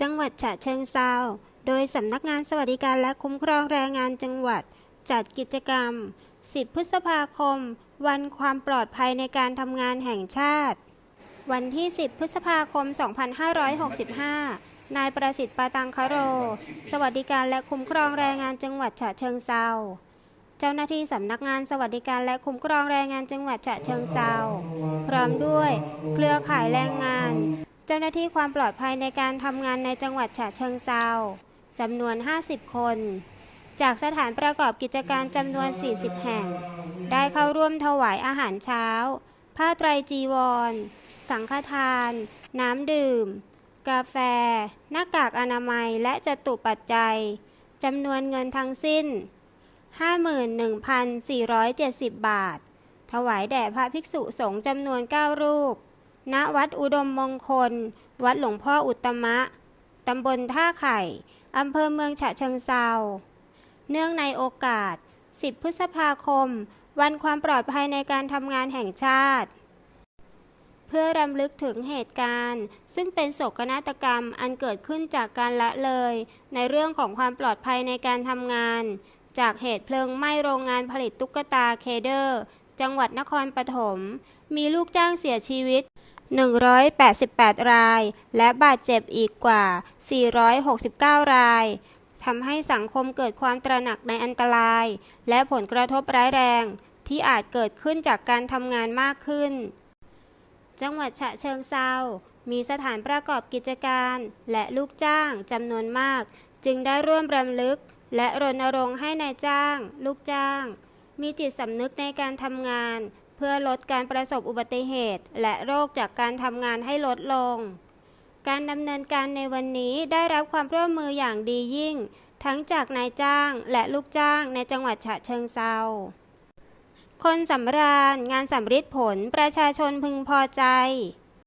จังหวัดฉะเชิงเซาโดยสำนักงานสวัสดิการและคุ้มครองแรงงานจังหวัด จัดกิจกรรม 10 พฤษภาคม วันความปลอดภัยในการทำงานแห่งชาติ วันที่ 10 พฤษภาคม 2565 นายประสิทธิ์ปาตังคโร สวัสดิการและคุ้มครองแรงงานจังหวัดฉะเชิงเซาเจ้าหน้าที่สำนักงานสวัสดิการและคุ้มครองแรงงานจังหวัดฉะเชิงเซาพร้อมด้วย เครือข่ายแรงงาน เจ้าหน้าที่ความปลอดภัยในการทำงานในจังหวัดฉะเชิงเซาจำนวน 50 คน จากสถานประกอบกิจการจำนวน 40 แห่ง ได้เข้าร่วมถวายอาหารเช้า ผ้าไตรจีวร สังฆทาน น้ำดื่ม กาแฟ หน้ากากอนามัยและจตุปัจจัยจำนวนเงินทั้งสิ้น 51,470 บาท ถวายแด่พระภิกษุสงฆ์จำนวน 9 รูป ณวัดอุดมมงคล วัดหลวงพ่ออุตมะ ตำบลท่าไข่ อำเภอเมืองฉะเชิงเซา เนื่องในโอกาส 10 พฤษภาคม วันความปลอดภัยในการทำงานแห่งชาติ เพื่อรำลึกถึงเหตุการณ์ ซึ่งเป็นโศกนาฏกรรมอันเกิดขึ้นจากการละเลย ในเรื่องของความปลอดภัยในการทำงาน จากเหตุเพลิงไหม้โรงงานผลิตตุ๊กตาเคเดอร์ จังหวัดนครปฐม มีลูกจ้างเสียชีวิต 188 ราย และบาดเจ็บอีกกว่า 469 รายทำให้สังคมเกิดความตระหนักในอันตราย และผลกระทบร้ายแรง ที่อาจเกิดขึ้นจากการทำงานมากขึ้น จังหวัดฉะเชิงเซามีสถานประกอบกิจการ และลูกจ้างจำนวนมาก จึงได้ร่วมรำลึก และรณรงค์ให้นายจ้าง ลูกจ้าง มีจิตสำนึกในการทำงาน พื่อลดการประสบอุบัติเหตุ และโรคจากการทำงานให้ลดลง การดำเนินการในวันนี้ได้รับความร่วมมืออย่างดียิ่ง ทั้งจากนายจ้างและลูกจ้างในจังหวัดฉะเชิงเซาคนสำราญ งานสำริดผลประชาชนพึงพอใจ